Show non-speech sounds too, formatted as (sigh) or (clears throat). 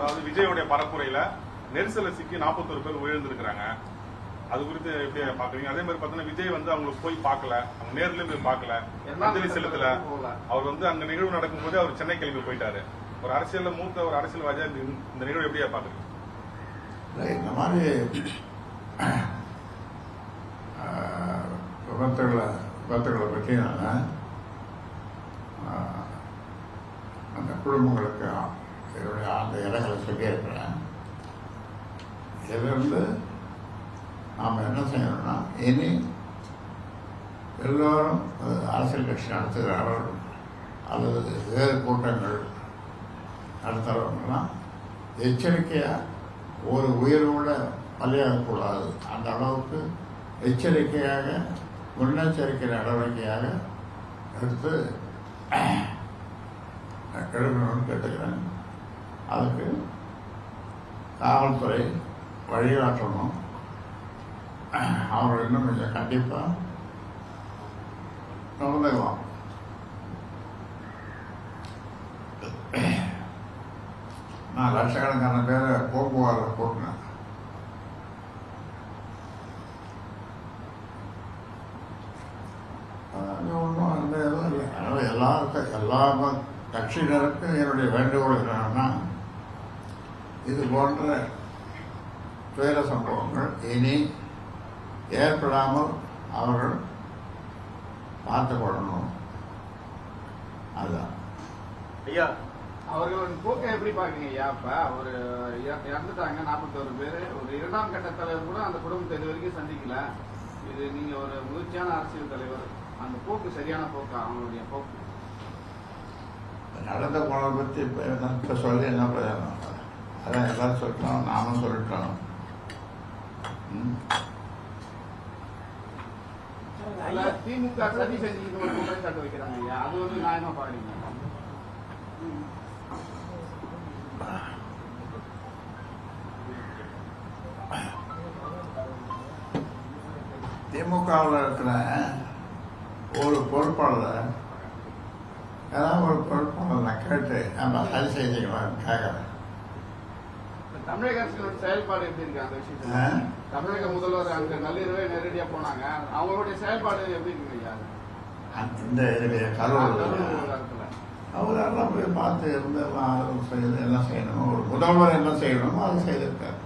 அதாவது விஜயோடைய பரப்புரையில நெரிசல்ல சிக்கி நாற்பத்தொரு பேர் உயிரிழந்திருக்கிறாங்க. அது குறித்து எப்படி பாக்குறீங்க அதே மாதிரி பாத்தீங்கன்னா விஜய் வந்து அவங்களுக்கு போய் பார்க்கல. அவங்க நேர்ல போய் பார்க்கல. அஞ்சலி செலுத்தல அவர் வந்து அங்க நிகழ்வு நடக்கும்போது அவர் சென்னை கிளம்பி போயிட்டாரு. ஒரு அரசியல்ல மூத்த ஒரு அரசியல்வாதியா இந்த நிகழ்வு எப்படியா பாக்குறீங்க இந்த மாதிரி விபத்துகளை விபத்துகளை பற்றி நான் அந்த குடும்பங்களுக்கு என்னுடைய அந்த இடங்களை சொல்லியிருக்கிறேன் இதிலிருந்து நாம் என்ன செய்யணும்னா இனி எல்லோரும் அரசியல் கட்சி நடத்துகிறார்கள் அல்லது வேறு கூட்டங்கள் நடத்துகிறவங்கலாம் எச்சரிக்கையாக ஒரு உயிர் கூட பலியாகக்கூடாது அந்த அளவுக்கு எச்சரிக்கையாக முன்னெச்சரிக்கை நடவடிக்கையாக எடுத்து (clears throat) எடுக்கணும்னு கேட்டுக்கிறேன். அதுக்கு காவல்துறை வழிகாட்டணும். அவர்கள் இன்னும் கொஞ்சம் கண்டிப்பாக நடந்துக்கலாம் நான் லட்சக்கணக்கான பேரை போக்குவரத்து போட்டினேன். அது ஒன்றும் அந்த இதுவும் இல்லை. அதனால் எல்லாருக்கும் எல்லா ம- கட்சியினருக்கும் என்னுடைய வேண்டுகோள் என்னன்னா இது போன்ற துயர சம்பவங்கள் இனி ஏற்படாமல் அவர்கள் பார்த்துக்கொள்ளணும். அதுதான் ஐயா. அவர்களோட போக்கை எப்படி பாக்குறீங்க ஐயா? இப்ப அவரு இற- இறந்துட்டாங்க நாற்பத்தோரு பேரு. ஒரு இரண்டாம் கட்ட தலைவர் கூட அந்த குடும்பத்தை இது வரைக்கும் சந்திக்கல. இது நீங்க ஒரு முதிர்ச்சியான அரசியல் தலைவர். அந்த போக்கு சரியான போக்கா? அவங்களுடைய போக்கு. நடந்த பற்றி இப்போ இப்போ சொல்லி என்ன பிரயோஜனம்? அதான் எல்லாரும் சொல்லிட்டோம் நாமும் சொல்லிட்டோம் ம். இல்ல, திமுக சதி செஞ்சு ஒரு குற்றச்சாட்டு வைக்கிறாங்க ஐயா. அது வந்து நியாயமா பாக்குறீங்க திமுகவில் இருக்கிற ஒரு பொறுப்பாளர் ஏதாவது ஒரு பொறுப்பாளர் நான் கேட்டு நம்ம சரி செய்திக்கலாம்னு கேட்குறேன் தமிழக அரசியலோட செயல்பாடு எப்படி இருக்கு அந்த விஷயத்துல? தமிழக முதல்வர் அங்க நள்ளிரவே நேரடியா போனாங்க. அவங்களுடைய செயல்பாடு எப்படி இருக்கு ஐயா? இந்த. அவர்? எல்லாம் போய் பார்த்து இருந்து எல்லாம் எல்லாம் செய்யணும்? ஒரு முதல்வர் என்ன செய்யணுமோ அதை செய்திருக்காரு.